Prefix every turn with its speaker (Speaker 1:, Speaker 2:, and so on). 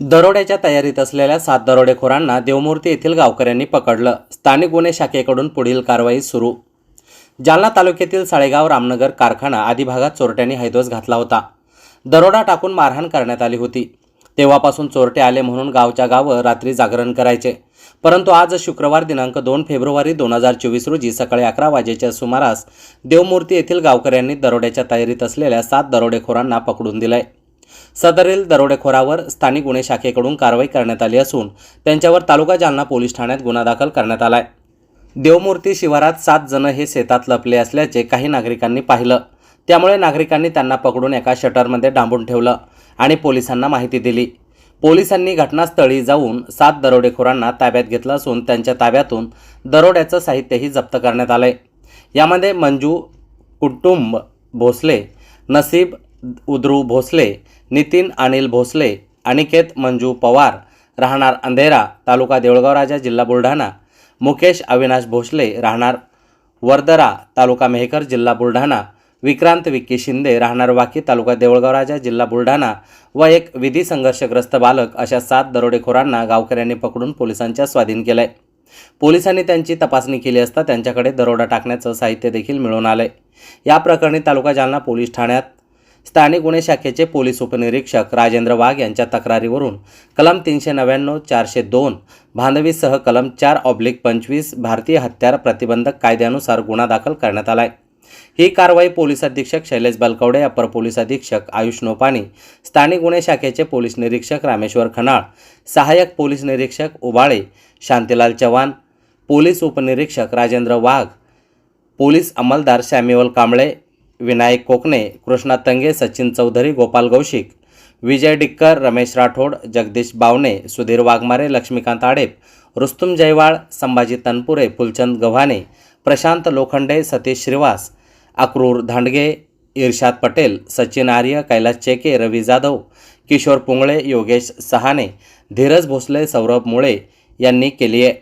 Speaker 1: दरोड्याच्या तयारीत असलेल्या सात दरोडेखोरांना देवमूर्ती येथील गावकऱ्यांनी पकडलं. स्थानिक गुन्हे शाखेकडून पुढील कारवाई सुरू. जालना तालुक्यातील साळेगाव रामनगर कारखाना आदी भागात चोरट्यांनी हैदोस घातला होता. दरोडा टाकून मारहाण करण्यात आली होती. तेव्हापासून चोरटे आले म्हणून गावच्या गावं रात्री जागरण करायचे. परंतु आज शुक्रवार दिनांक दोन फेब्रुवारी दोन हजार चोवीस रोजी सकाळी अकरा वाजेच्या सुमारास देवमूर्ती येथील गावकऱ्यांनी दरोड्याच्या तयारीत असलेल्या सात दरोडेखोरांना पकडून दिलंय. सदरील दरोडेखोरावर स्थानिक गुन्हे शाखेकडून कारवाई करण्यात आली असून त्यांच्यावर तालुका जालना पोलीस ठाण्यात गुन्हा दाखल करण्यात आलाय. देवमूर्ती शिवारात सात जण हे शेतात लपले असल्याचे काही नागरिकांनी पाहिलं. त्यामुळे नागरिकांनी त्यांना पकडून एका शटरमध्ये डांबून ठेवलं आणि पोलिसांना माहिती दिली. पोलिसांनी घटनास्थळी जाऊन सात दरोडेखोरांना ताब्यात घेतलं असून त्यांच्या ताब्यातून दरोड्याचं साहित्यही जप्त करण्यात आलंय. यामध्ये मंजू कुटुंब भोसले नसीब उद्रू भोसले नितीन अनिल भोसले अनिकेत मंजू पवार राहणार अंधेरा तालुका देऊळगाव राजा जिल्हा बुलढाणा. मुकेश अविनाश भोसले राहणार वर्दरा तालुका मेहकर जिल्हा बुलढाणा. विक्रांत विक्की शिंदे राहणार वाकी तालुका देऊळगाव राजा जिल्हा बुलढाणा. व एक विधी संघर्षग्रस्त बालक अशा सात दरोडेखोरांना गावकऱ्यांनी पकडून पोलिसांच्या स्वाधीन केलं आहे पोलिसांनी त्यांची तपासणी केली असता त्यांच्याकडे दरोडा टाकण्याचं साहित्य देखील मिळून आलं या प्रकरणी तालुका जालना पोलीस ठाण्यात स्थानिक गुन्हे शाखेचे पोलीस उपनिरीक्षक राजेंद्र वाघ यांच्या तक्रारीवरून कलम तीनशे नव्याण्णव चारशे दोन भांधवीसह कलम चार ऑब्लिक पंचवीस भारतीय हत्यार प्रतिबंधक कायद्यानुसार गुन्हा दाखल करण्यात आला आहे ही कारवाई पोलीस अधीक्षक शैलेश बलकवडे अपर पोलीस अधीक्षक आयुष नोपाणी स्थानिक गुन्हे शाखेचे पोलीस निरीक्षक रामेश्वर खनाळ सहाय्यक पोलीस निरीक्षक उबाळे शांतीलाल चव्हाण पोलीस उपनिरीक्षक राजेंद्र वाघ पोलीस अंमलदार सॅम्युअल कांबळे विनायक कोकणे कृष्णा तंगे सचिन चौधरी गोपाल गौशिक विजय डिक्कर रमेश राठोड जगदीश बावणे सुधीर वाघमारे लक्ष्मीकांत आडेप रुस्तुम जयवाळ संभाजी तनपुरे फुलचंद गव्हाणे प्रशांत लोखंडे सतीश श्रीवास अक्रूर धांडगे इर्शाद पटेल सचिन आर्य कैलास चेके रवी जाधव किशोर पुंगळे योगेश सहाने धीरज भोसले सौरभ मुळे यांनी केली आहे.